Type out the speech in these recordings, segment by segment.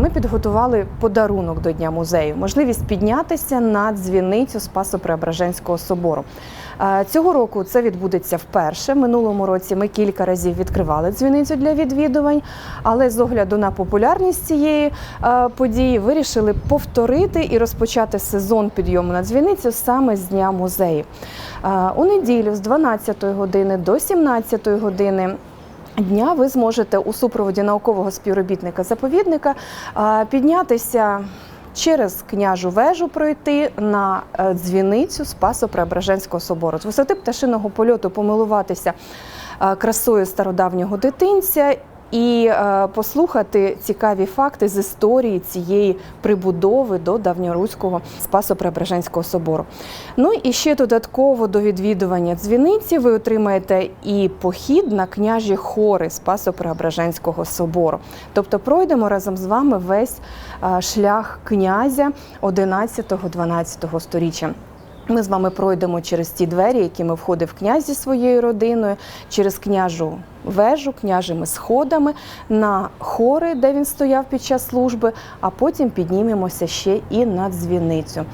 ми підготували подарунок до Дня музею, можливість піднятися на дзвіницю Спасо-Преображенського собору. Е, Цього року це відбудеться вперше. Минулому році ми кілька разів відкривали дзвіницю для відвідувань, але з огляду на популярність цієї е, події вирішили повторити і розпочати сезон підйому на дзвіницю саме з Дня музею. Е, У неділю з 12 години до 17 години. Дня ви зможете у супроводі наукового співробітника заповідника е, піднятися через княжу вежу пройти на е, дзвіницю Спасо-Преображенського собору. З висоти пташиного польоту помилуватися е, красою стародавнього дитинця і е, послухати цікаві факти з історії цієї прибудови до давньоруського Спасо-Преображенського собору. Ну і ще додатково до відвідування дзвіниці ви отримаєте і похід на княжі хори Спасо-Преображенського собору. Тобто пройдемо разом з вами весь е, шлях князя 11-12 сторіччя. Ми з вами пройдемо через ті двері, якими входив князь зі своєю родиною, через княжу вежу, княжими сходами на хори, де він стояв під час служби, а потім піднімемося ще і на дзвіницю.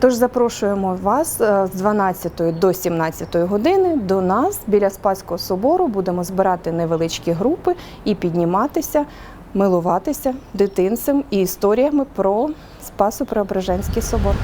Тож запрошуємо вас е, з 12 до 17 години до нас біля Спаського собору. Будемо збирати невеличкі групи і підніматися, милуватися дитинцем і історіями про Спасо-Преображенський собор.